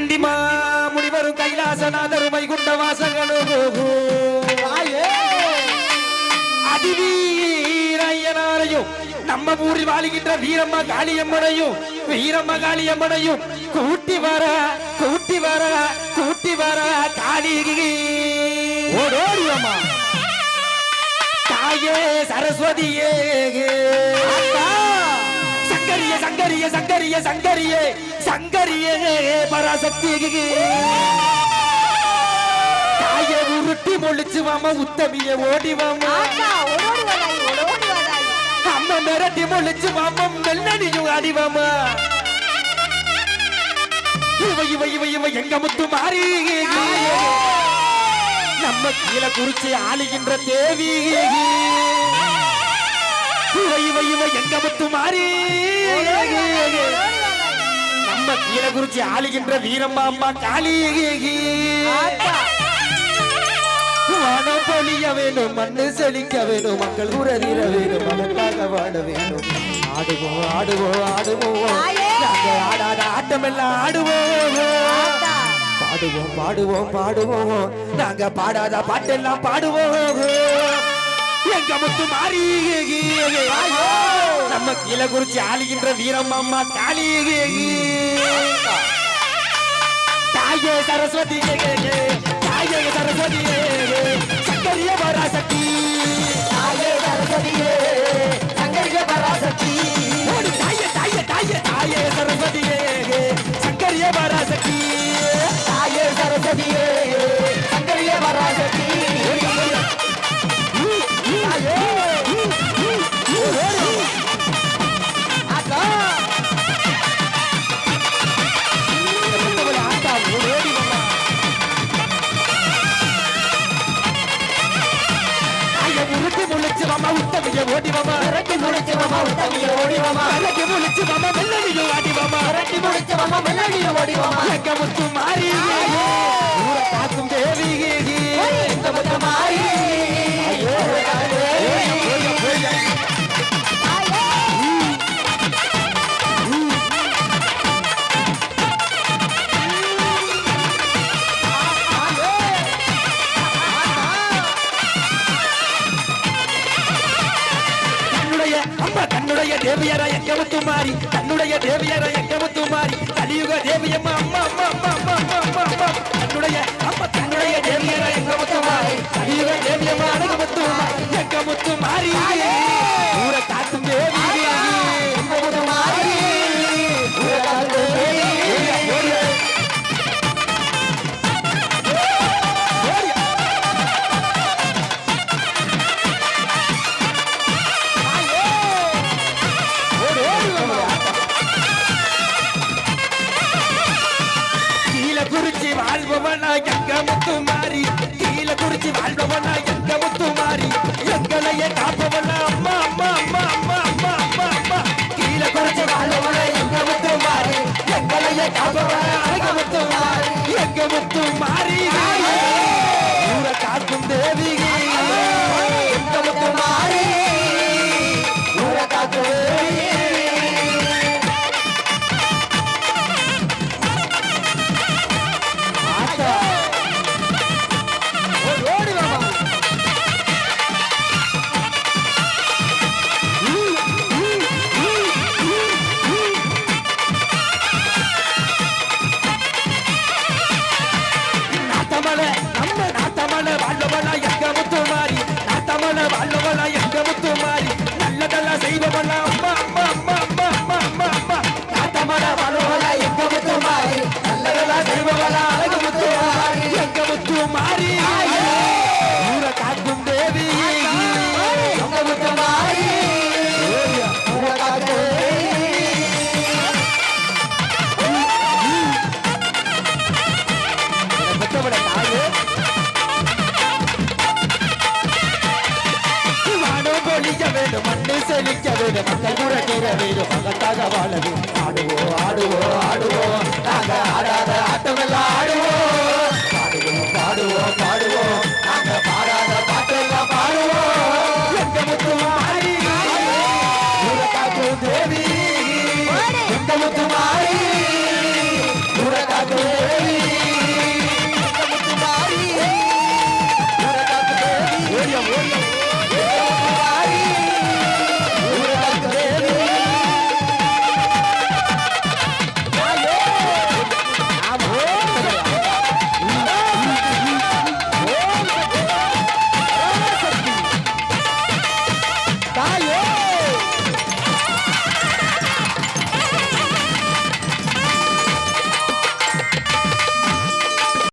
நந்திமா முனிவரும் கைலாசநாதரும் வைகுண்ட வாசகனும் அதிவீரையனாரையும் நம்ம ஊரில் வாழுகின்ற வீரம்மா காளியம்மனையும் வீரம்மா காளியம்மனையும் கூட்டி வர கூட்டி வர கூட்டி வர காளி ஓடோடி அம்மா தாயே சரஸ்வதியே சங்கரிய சங்கரிய சங்கரிய சங்கரியே. சங்கரியே பராசக்தி தாயே உருட்டி முழிச்சு வாம உத்தமிய ஓடி வாமா. அம்மா மிரட்டி முழிச்சு வாம மெல்லடியும் ஆடி வாமா. இவ இவ இவ இவ எங்க முத்து மாறி நம்ம கீழ குறிச்சி ஆளுகின்ற தேவி இவ எங்க முத்து மாறி? நம்ம கீழ குறிச்சி ஆளுகின்ற வீரம்மா அம்மா காளி. வானம் பொழிய வேணும் மண்ணு செழிக்க வேணும் மக்கள் உறதிர வேணும் அதற்காக வாழ வேணும் ஆடுவோம் ஆடுவோம் ஆடுவோம்! நாங்க ஆடாத ஆட்டமெல்லாம் ஆடுவோம். பாடுவோம் பாடுவோம் பாடுவோம். நாங்க பாடாத பாட்டெல்லாம் பாடுவோம். எங்க முத்து மாறி. நம்ம கீழே குறிச்சி ஆளுகின்ற வீரம்மா காளி தாயே சரஸ்வதி தாயே சரஸ்வதி மாமா உத்தமிய ஓடி மாமா இறக்கி முடிச்சு மாமா உத்தமிய ஓடி மாமா அழகு முழிச்சு மாமா மெல்லடியும் ஆடி மாமா இறக்கி முடிச்சு மாமா மெல்லடிய ஓடி மாமா எங்க முத்து மாறி தன்னுடைய தேவியராய கவுத்துமாரி தன்னுடைய தேவியராய கவுத்துமாரி கலியுக தேவியம்மா அம்மா அம்மா அம்மா அம்மா. எங்க முத்து மாறி கீழே குறிச்சி வாழ்பவனா எங்க முத்து மாறி எங்களையே காப்பவனா? அம்மா அம்மா அம்மா அம்மா அம்மா அம்மா அம்மா. கீழே குறிச்சி வாழ்பவனா எங்க முத்து மாறி எங்களையே காப்பவனா? முத்து மாறி எங்க முத்து நல்லதெல்லாம் செய்வவளா அம்மா அம்மா அம்மா அம்மா அம்மா அம்மா அம்மா நாத்தமல வாழ்வவளா எங்க முத்து மாறி நல்லதெல்லாம் செய்வவளா அழகு முத்து மாறி எங்க முத்து மாறி ஊரை காக்கும் தேவி செழிக்க வேண்டும். மக்கள் உறக்கிற வேண்டும். மகத்தாக வாழ வேண்டும்.